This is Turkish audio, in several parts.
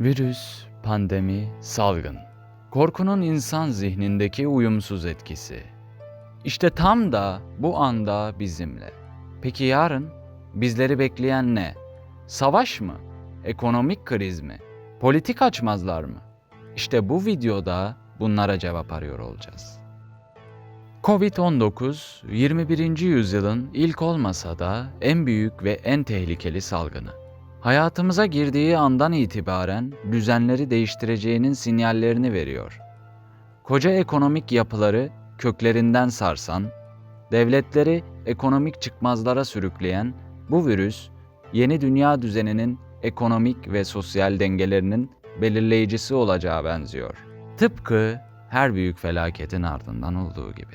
Virüs, pandemi, salgın. Korkunun insan zihnindeki uyumsuz etkisi. İşte tam da bu anda bizimle. Peki yarın bizleri bekleyen ne? Savaş mı? Ekonomik kriz mi? Politik açmazlar mı? İşte bu videoda bunlara cevap arıyor olacağız. Covid-19 21. yüzyılın ilk olmasa da en büyük ve en tehlikeli salgını. Hayatımıza girdiği andan itibaren düzenleri değiştireceğinin sinyallerini veriyor. Koca ekonomik yapıları köklerinden sarsan, devletleri ekonomik çıkmazlara sürükleyen bu virüs, yeni dünya düzeninin ekonomik ve sosyal dengelerinin belirleyicisi olacağı benziyor. Tıpkı her büyük felaketin ardından olduğu gibi.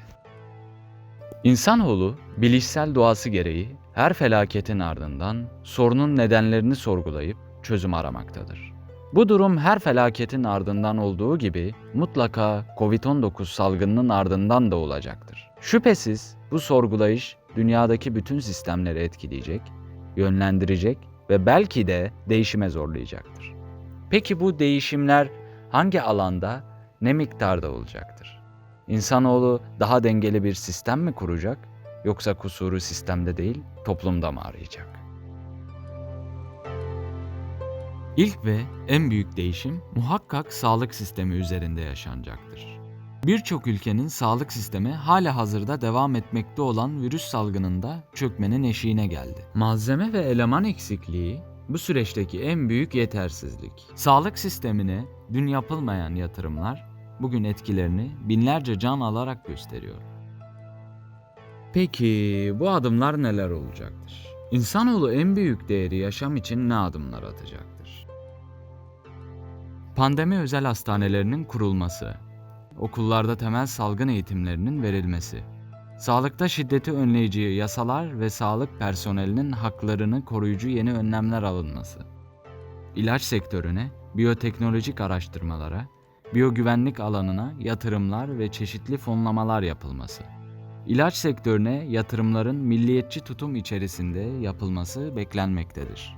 İnsanoğlu bilişsel doğası gereği her felaketin ardından sorunun nedenlerini sorgulayıp çözüm aramaktadır. Bu durum her felaketin ardından olduğu gibi mutlaka Covid-19 salgınının ardından da olacaktır. Şüphesiz bu sorgulayış dünyadaki bütün sistemleri etkileyecek, yönlendirecek ve belki de değişime zorlayacaktır. Peki bu değişimler hangi alanda, ne miktarda olacaktır? İnsanoğlu daha dengeli bir sistem mi kuracak yoksa kusuru sistemde değil, toplumda mı arayacak? İlk ve en büyük değişim muhakkak sağlık sistemi üzerinde yaşanacaktır. Birçok ülkenin sağlık sistemi hala hazırda devam etmekte olan virüs salgınında çökmenin eşiğine geldi. Malzeme ve eleman eksikliği bu süreçteki en büyük yetersizlik. Sağlık sistemine dün yapılmayan yatırımlar bugün etkilerini binlerce can alarak gösteriyor. Peki bu adımlar neler olacaktır? İnsanoğlu en büyük değeri yaşam için ne adımlar atacaktır? Pandemi özel hastanelerinin kurulması, okullarda temel salgın eğitimlerinin verilmesi, sağlıkta şiddeti önleyici yasalar ve sağlık personelinin haklarını koruyucu yeni önlemler alınması, ilaç sektörüne, biyoteknolojik araştırmalara, biyogüvenlik alanına yatırımlar ve çeşitli fonlamalar yapılması, İlaç sektörüne yatırımların milliyetçi tutum içerisinde yapılması beklenmektedir.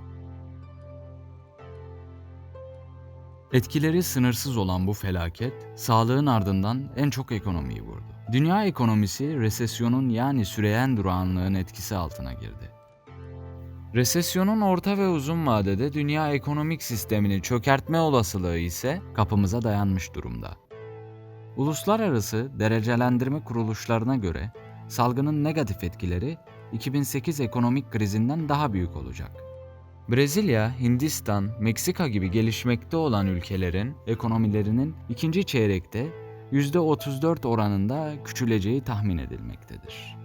Etkileri sınırsız olan bu felaket, sağlığın ardından en çok ekonomiyi vurdu. Dünya ekonomisi resesyonun yani süreyen durağanlığın etkisi altına girdi. Resesyonun orta ve uzun vadede dünya ekonomik sistemini çökertme olasılığı ise kapımıza dayanmış durumda. Uluslararası derecelendirme kuruluşlarına göre salgının negatif etkileri 2008 ekonomik krizinden daha büyük olacak. Brezilya, Hindistan, Meksika gibi gelişmekte olan ülkelerin ekonomilerinin ikinci çeyrekte %34 oranında küçüleceği tahmin edilmektedir.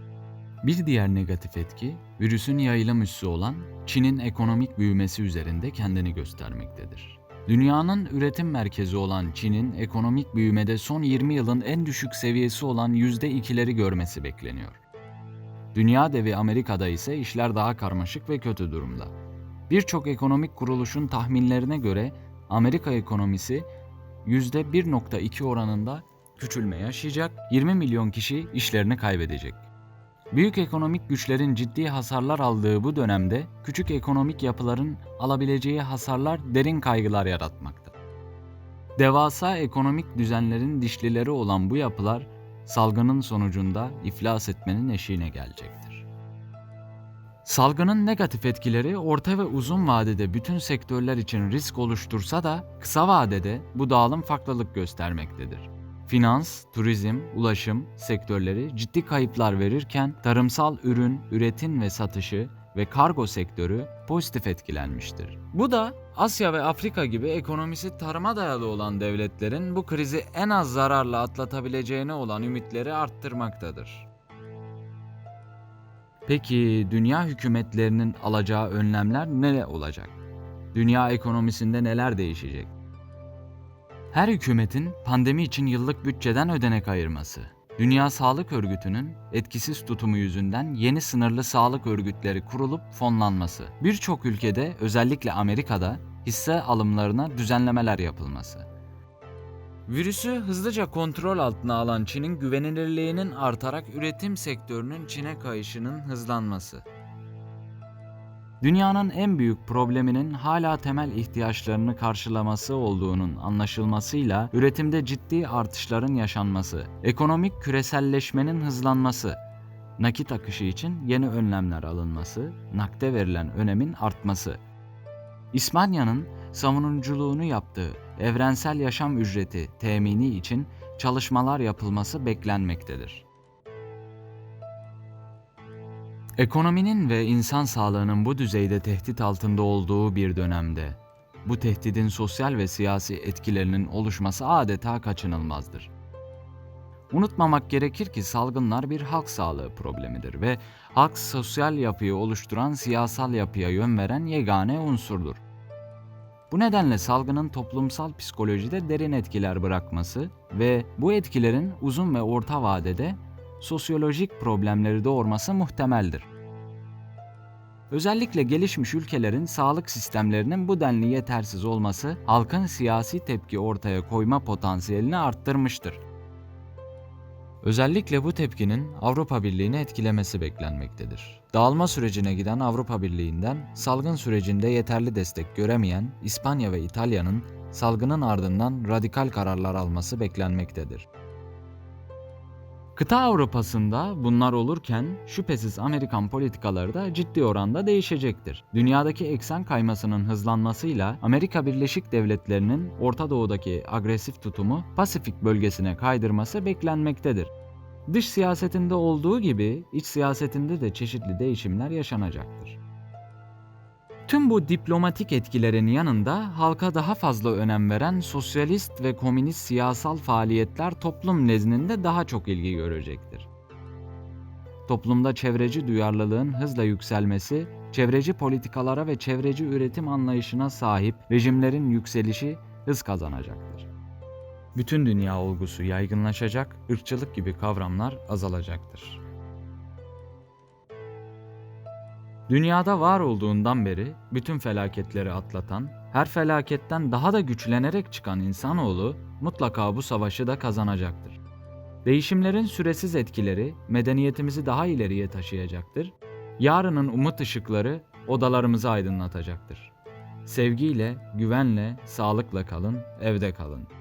Bir diğer negatif etki, virüsün yayılım üssü olan Çin'in ekonomik büyümesi üzerinde kendini göstermektedir. Dünyanın üretim merkezi olan Çin'in ekonomik büyümede son 20 yılın en düşük seviyesi olan %2'leri görmesi bekleniyor. Dünya devi Amerika'da ise işler daha karmaşık ve kötü durumda. Birçok ekonomik kuruluşun tahminlerine göre Amerika ekonomisi %1.2 oranında küçülme yaşayacak, 20 milyon kişi işlerini kaybedecek. Büyük ekonomik güçlerin ciddi hasarlar aldığı bu dönemde küçük ekonomik yapıların alabileceği hasarlar derin kaygılar yaratmakta. Devasa ekonomik düzenlerin dişlileri olan bu yapılar salgının sonucunda iflas etmenin eşiğine gelecektir. Salgının negatif etkileri orta ve uzun vadede bütün sektörler için risk oluştursa da kısa vadede bu dağılım farklılık göstermektedir. Finans, turizm, ulaşım sektörleri ciddi kayıplar verirken tarımsal ürün, üretim ve satışı ve kargo sektörü pozitif etkilenmiştir. Bu da Asya ve Afrika gibi ekonomisi tarıma dayalı olan devletlerin bu krizi en az zararla atlatabileceğine olan ümitleri arttırmaktadır. Peki dünya hükümetlerinin alacağı önlemler ne olacak? Dünya ekonomisinde neler değişecek? Her hükümetin pandemi için yıllık bütçeden ödenek ayırması, Dünya Sağlık Örgütü'nün etkisiz tutumu yüzünden yeni sınırlı sağlık örgütleri kurulup fonlanması, birçok ülkede özellikle Amerika'da hisse alımlarına düzenlemeler yapılması. Virüsü hızlıca kontrol altına alan Çin'in güvenilirliğinin artarak üretim sektörünün Çin'e kayışının hızlanması. Dünyanın en büyük probleminin hala temel ihtiyaçlarını karşılaması olduğunun anlaşılmasıyla üretimde ciddi artışların yaşanması, ekonomik küreselleşmenin hızlanması, nakit akışı için yeni önlemler alınması, nakde verilen önemin artması. İspanya'nın savunuculuğunu yaptığı evrensel yaşam ücreti temini için çalışmalar yapılması beklenmektedir. Ekonominin ve insan sağlığının bu düzeyde tehdit altında olduğu bir dönemde bu tehdidin sosyal ve siyasi etkilerinin oluşması adeta kaçınılmazdır. Unutmamak gerekir ki salgınlar bir halk sağlığı problemidir ve halk sosyal yapıyı oluşturan siyasal yapıya yön veren yegane unsurdur. Bu nedenle salgının toplumsal psikolojide derin etkiler bırakması ve bu etkilerin uzun ve orta vadede sosyolojik problemleri doğurması muhtemeldir. Özellikle gelişmiş ülkelerin sağlık sistemlerinin bu denli yetersiz olması halkın siyasi tepki ortaya koyma potansiyelini arttırmıştır. Özellikle bu tepkinin Avrupa Birliği'ni etkilemesi beklenmektedir. Dağılma sürecine giden Avrupa Birliği'nden salgın sürecinde yeterli destek göremeyen İspanya ve İtalya'nın salgının ardından radikal kararlar alması beklenmektedir. Kıta Avrupa'sında bunlar olurken şüphesiz Amerikan politikaları da ciddi oranda değişecektir. Dünyadaki eksen kaymasının hızlanmasıyla Amerika Birleşik Devletleri'nin Orta Doğu'daki agresif tutumu Pasifik bölgesine kaydırması beklenmektedir. Dış siyasetinde olduğu gibi iç siyasetinde de çeşitli değişimler yaşanacaktır. Tüm bu diplomatik etkilerin yanında halka daha fazla önem veren sosyalist ve komünist siyasal faaliyetler toplum nezdinde daha çok ilgi görecektir. Toplumda çevreci duyarlılığın hızla yükselmesi, çevreci politikalara ve çevreci üretim anlayışına sahip rejimlerin yükselişi hız kazanacaktır. Bütün dünya olgusu yaygınlaşacak, ırkçılık gibi kavramlar azalacaktır. Dünyada var olduğundan beri bütün felaketleri atlatan, her felaketten daha da güçlenerek çıkan insanoğlu mutlaka bu savaşı da kazanacaktır. Değişimlerin süresiz etkileri medeniyetimizi daha ileriye taşıyacaktır. Yarının umut ışıkları odalarımızı aydınlatacaktır. Sevgiyle, güvenle, sağlıkla kalın, evde kalın.